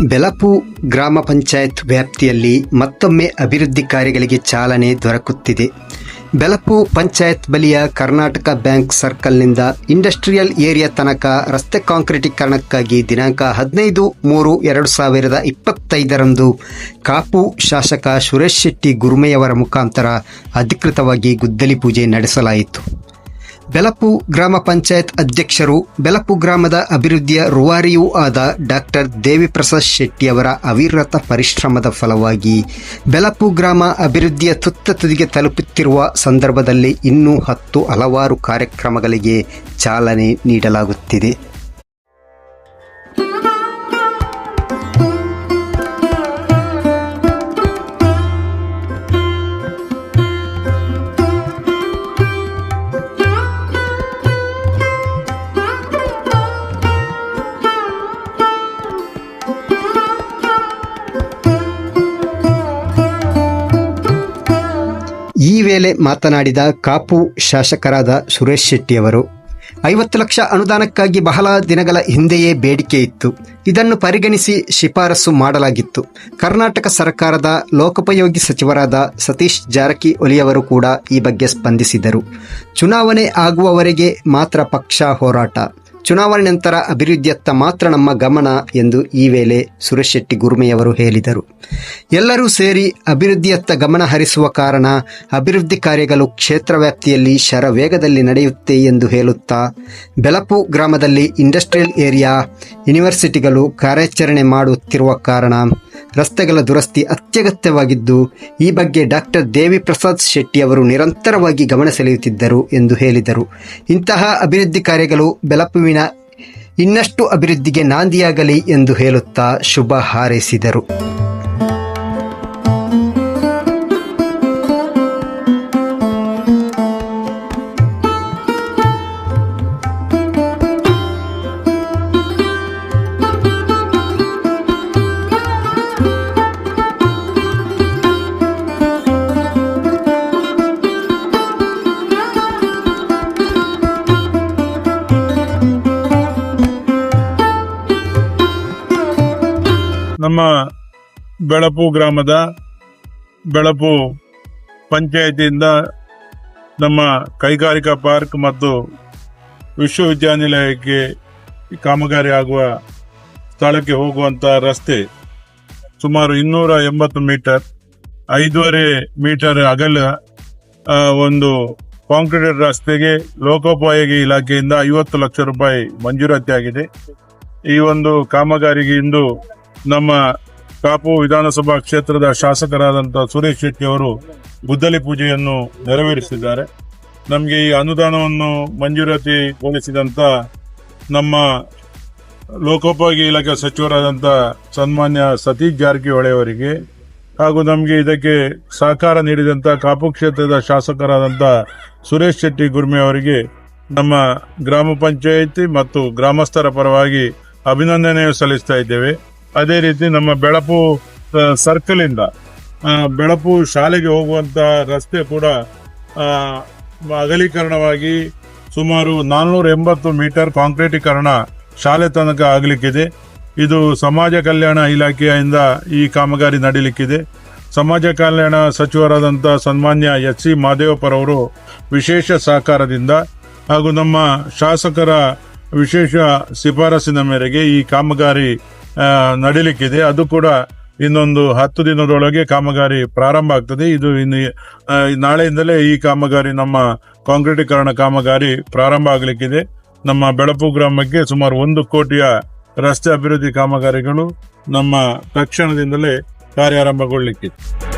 ಬೆಲಪು ಗ್ರಾಮ ಪಂಚಾಯತ್ ವ್ಯಾಪ್ತಿಯಲ್ಲಿ ಮತ್ತೊಮ್ಮೆ ಅಭಿವೃದ್ಧಿ ಕಾರ್ಯಗಳಿಗೆ ಚಾಲನೆ ದೊರಕುತ್ತಿದೆ. ಬೆಲಪು ಪಂಚಾಯತ್ ಬಳಿಯ ಕರ್ನಾಟಕ ಬ್ಯಾಂಕ್ ಸರ್ಕಲ್ನಿಂದ ಇಂಡಸ್ಟ್ರಿಯಲ್ ಏರಿಯಾ ತನಕ ರಸ್ತೆ ಕಾಂಕ್ರೀಟೀಕರಣಕ್ಕಾಗಿ ದಿನಾಂಕ ಹದಿನೈದು ಮೂರು ಎರಡು ಸಾವಿರದ ಇಪ್ಪತ್ತೈದರಂದು ಕಾಪು ಶಾಸಕ ಸುರೇಶ್ ಶೆಟ್ಟಿ ಗುರುಮೆಯವರ ಮುಖಾಂತರ ಅಧಿಕೃತವಾಗಿ ಗುದ್ದಲಿ ಪೂಜೆ ನಡೆಸಲಾಯಿತು. ಬೆಲಪು ಗ್ರಾಮ ಪಂಚಾಯತ್ ಅಧ್ಯಕ್ಷರು, ಬೆಲಪು ಗ್ರಾಮದ ಅಭಿವೃದ್ಧಿಯ ರೂವಾರಿಯೂ ಆದ ಡಾಕ್ಟರ್ ದೇವಿಪ್ರಸಾದ್ ಶೆಟ್ಟಿಯವರ ಅವಿರತ ಪರಿಶ್ರಮದ ಫಲವಾಗಿ ಬೆಲಪು ಗ್ರಾಮ ಅಭಿವೃದ್ಧಿಯ ತುತ್ತ ತುದಿಗೆ ತಲುಪುತ್ತಿರುವ ಸಂದರ್ಭದಲ್ಲಿ ಇನ್ನೂ ಹತ್ತು ಹಲವಾರು ಕಾರ್ಯಕ್ರಮಗಳಿಗೆ ಚಾಲನೆ ನೀಡಲಾಗುತ್ತಿದೆ. ವೇಳೆ ಮಾತನಾಡಿದ ಕಾಪು ಶಾಸಕರಾದ ಸುರೇಶ್ ಶೆಟ್ಟಿಯವರು ಐವತ್ತು ಲಕ್ಷ ಅನುದಾನಕ್ಕಾಗಿ ಬಹಳ ದಿನಗಳ ಹಿಂದೆಯೇ ಬೇಡಿಕೆ ಇತ್ತು. ಇದನ್ನು ಪರಿಗಣಿಸಿ ಶಿಫಾರಸು ಮಾಡಲಾಗಿತ್ತು. ಕರ್ನಾಟಕ ಸರ್ಕಾರದ ಲೋಕೋಪಯೋಗಿ ಸಚಿವರಾದ ಸತೀಶ್ ಜಾರಕಿಹೊಳಿಯವರು ಕೂಡ ಈ ಬಗ್ಗೆ ಸ್ಪಂದಿಸಿದರು. ಚುನಾವಣೆ ಆಗುವವರೆಗೆ ಮಾತ್ರ ಪಕ್ಷ ಹೋರಾಟ. ಚುನಾವಣೆ ನಂತರ ಅಭಿವೃದ್ಧಿಯತ್ತ ಮಾತ್ರ ನಮ್ಮ ಗಮನ ಎಂದು ಈ ವೇಳೆ ಸುರೇಶ್ ಶೆಟ್ಟಿ ಗುರುಮೆಯವರು ಹೇಳಿದರು. ಎಲ್ಲರೂ ಸೇರಿ ಅಭಿವೃದ್ಧಿಯತ್ತ ಗಮನ ಹರಿಸುವ ಕಾರಣ ಅಭಿವೃದ್ಧಿ ಕಾರ್ಯಗಳು ಕ್ಷೇತ್ರ ವ್ಯಾಪ್ತಿಯಲ್ಲಿ ಶರವೇಗದಲ್ಲಿ ನಡೆಯುತ್ತೆ ಎಂದು ಹೇಳುತ್ತಾ, ಬೆಲಪು ಗ್ರಾಮದಲ್ಲಿ ಇಂಡಸ್ಟ್ರಿಯಲ್ ಏರಿಯಾ ಯೂನಿವರ್ಸಿಟಿಗಳು ಕಾರ್ಯಾಚರಣೆ ಮಾಡುತ್ತಿರುವ ಕಾರಣ ರಸ್ತೆಗಳ ದುರಸ್ತಿ ಅತ್ಯಗತ್ಯವಾಗಿದ್ದು, ಈ ಬಗ್ಗೆ ಡಾಕ್ಟರ್ ದೇವಿ ಪ್ರಸಾದ್ ಶೆಟ್ಟಿ ಅವರು ನಿರಂತರವಾಗಿ ಗಮನ ಸೆಳೆಯುತ್ತಿದ್ದರು ಎಂದು ಹೇಳಿದರು. ಇಂತಹ ಅಭಿವೃದ್ಧಿ ಕಾರ್ಯಗಳು ಬೆಲಪುವಿನ ಇನ್ನಷ್ಟು ಅಭಿವೃದ್ಧಿಗೆ ನಾಂದಿಯಾಗಲಿ ಎಂದು ಹೇಳುತ್ತಾ ಶುಭ ಹಾರೈಸಿದರು. ನಮ್ಮ ಬೆಳಪು ಗ್ರಾಮದ ಬೆಳಪು ಪಂಚಾಯತಿಯಿಂದ ನಮ್ಮ ಕೈಗಾರಿಕಾ ಪಾರ್ಕ್ ಮತ್ತು ವಿಶ್ವವಿದ್ಯಾನಿಲಯಕ್ಕೆ ಕಾಮಗಾರಿ ಆಗುವ ಸ್ಥಳಕ್ಕೆ ಹೋಗುವಂಥ ರಸ್ತೆ ಸುಮಾರು ಇನ್ನೂರ ಎಂಬತ್ತು ಮೀಟರ್, ಐದೂವರೆ ಮೀಟರ್ ಅಗಲ ಒಂದು ಕಾಂಕ್ರೀಟೆಡ್ ರಸ್ತೆಗೆ ಲೋಕೋಪಯೋಗಿ ಇಲಾಖೆಯಿಂದ ಐವತ್ತು ಲಕ್ಷ ರೂಪಾಯಿ ಮಂಜೂರಾತಿ ಆಗಿದೆ ಈ ಒಂದು ಕಾಮಗಾರಿಗೆ ಇಂದು ನಮ್ಮ ಕಾಪು ವಿಧಾನಸಭಾ ಕ್ಷೇತ್ರದ ಶಾಸಕರಾದಂಥ ಸುರೇಶ್ ಶೆಟ್ಟಿ ಅವರು ಗುದ್ದಲಿ ಪೂಜೆಯನ್ನು ನೆರವೇರಿಸಿದ್ದಾರೆ. ನಮಗೆ ಈ ಅನುದಾನವನ್ನು ಮಂಜೂರಾತಿಗೊಳಿಸಿದಂಥ ನಮ್ಮ ಲೋಕೋಪಯೋಗಿ ಇಲಾಖೆ ಸಚಿವರಾದಂಥ ಸನ್ಮಾನ್ಯ ಸತೀಶ್ ಜಾರಕಿಹೊಳಿ ಅವರಿಗೆ ಹಾಗೂ ನಮಗೆ ಇದಕ್ಕೆ ಸಹಕಾರ ನೀಡಿದಂಥ ಕಾಪು ಕ್ಷೇತ್ರದ ಶಾಸಕರಾದಂಥ ಸುರೇಶ್ ಶೆಟ್ಟಿ ಗುರ್ಮೆ ಅವರಿಗೆ ನಮ್ಮ ಗ್ರಾಮ ಪಂಚಾಯಿತಿ ಮತ್ತು ಗ್ರಾಮಸ್ಥರ ಪರವಾಗಿ ಅಭಿನಂದನೆ ಸಲ್ಲಿಸ್ತಾ ಇದ್ದೇವೆ. ಅದೇ ರೀತಿ ನಮ್ಮ ಬೆಳಪು ಸರ್ಕಲ್ ಇಂದ ಬೆಳಪು ಶಾಲೆಗೆ ಹೋಗುವಂತ ರಸ್ತೆ ಕೂಡ ಅಗಲೀಕರಣವಾಗಿ ಸುಮಾರು ನಾನ್ನೂರ ಎಂಬತ್ತು ಮೀಟರ್ ಕಾಂಕ್ರೀಟೀಕರಣ ಶಾಲೆ ತನಕ ಆಗಲಿಕ್ಕಿದೆ. ಇದು ಸಮಾಜ ಕಲ್ಯಾಣ ಇಲಾಖೆಯಿಂದ ಈ ಕಾಮಗಾರಿ ನಡೀಲಿಕ್ಕಿದೆ. ಸಮಾಜ ಕಲ್ಯಾಣ ಸಚಿವರಾದಂಥ ಸನ್ಮಾನ್ಯ ಎಚ್ ಸಿ ಮಾದೇವಪ್ಪರವರು ವಿಶೇಷ ಸಹಕಾರದಿಂದ ಹಾಗೂ ನಮ್ಮ ಶಾಸಕರ ವಿಶೇಷ ಶಿಫಾರಸಿನ ಮೇರೆಗೆ ಈ ಕಾಮಗಾರಿ ನಡೀಲಿಕ್ಕಿದೆ. ಅದು ಕೂಡ ಇನ್ನೊಂದು ಹತ್ತು ದಿನದೊಳಗೆ ಕಾಮಗಾರಿ ಪ್ರಾರಂಭ ಆಗ್ತದೆ. ಇದು ಇನ್ನು ನಾಳೆಯಿಂದಲೇ ಈ ಕಾಮಗಾರಿ, ನಮ್ಮ ಕಾಂಕ್ರೀಟೀಕರಣ ಕಾಮಗಾರಿ ಪ್ರಾರಂಭ ಆಗಲಿಕ್ಕಿದೆ. ನಮ್ಮ ಬೆಳಪು ಗ್ರಾಮಕ್ಕೆ ಸುಮಾರು ಒಂದು ಕೋಟಿಯ ರಸ್ತೆ ಅಭಿವೃದ್ಧಿ ಕಾಮಗಾರಿಗಳು ನಮ್ಮ ತಕ್ಷಣದಿಂದಲೇ ಕಾರ್ಯಾರಂಭಗೊಳ್ಳಲಿಕ್ಕಿದೆ